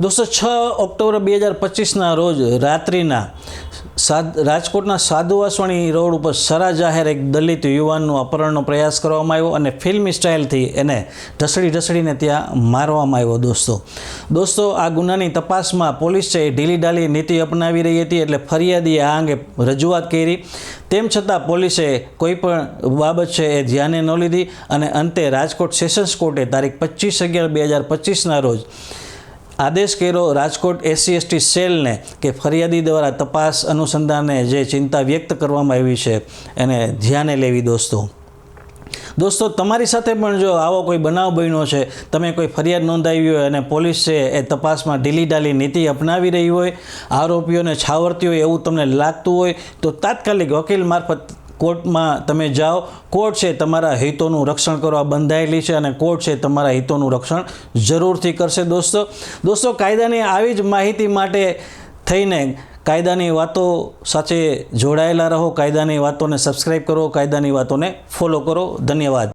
દોસ્તો, છ ઓક્ટોબર બે હજાર પચીસના રોજ રાત્રિના સાદ, રાજકોટના સાધુવાસવાણી રોડ ઉપર સરા જાહેર એક દલિત યુવાનનું અપહરણનો પ્રયાસ કરવામાં આવ્યો અને ફિલ્મ સ્ટાઇલથી એને ઢસડી ઢસડીને ત્યાં મારવામાં આવ્યો દોસ્તો. દોસ્તો, આ ગુનાની તપાસમાં પોલીસ ઢીલી ઢાલી નીતિ અપનાવી રહી હતી એટલે ફરિયાદીએ આ અંગે રજૂઆત કરી. તેમ છતાં પોલીસે કોઈ પણ બાબત છે એ ધ્યાને ન લીધી અને અંતે રાજકોટ સેશન્સ કોર્ટે તારીખ પચીસ અગિયાર બે હજાર પચીસના રોજ આદેશ કર્યો રાજકોટ એસસી એસટી સેલને કે ફરિયાદી દ્વારા તપાસ અનુસંધાને જે ચિંતા વ્યક્ત કરવામાં આવી છે, એને ધ્યાને લેવી દોસ્તો. દોસ્તો, તમારી સાથે પણ જો આવો કોઈ બનાવ બન્યો છે, તમે કોઈ ફરિયાદ નોંધાવી હોય અને પોલીસ છે એ તપાસમાં ઢીલી ઢાલી નીતિ અપનાવી રહી હોય, આરોપીઓને છાવરતી હોય એવું તમને લાગતું હોય, તો તાત્કાલિક વકીલ મારફત કોર્ટમાં તમે જાઓ, કોર્ટ છે તમારા હિતોનું રક્ષણ કરવા બંધાયેલી છે અને કોર્ટ છે તમારા હિતોનું રક્ષણ જરૂરથી કરશે દોસ્તો. દોસ્તો, કાયદાની આવી જ માહિતી માટે થઈને કાયદાની વાતો સાથે જોડાયેલા રહો, કાયદાની વાતોને સબસ્ક્રાઈબ કરો, કાયદાની વાતોને ફોલો કરો. ધન્યવાદ.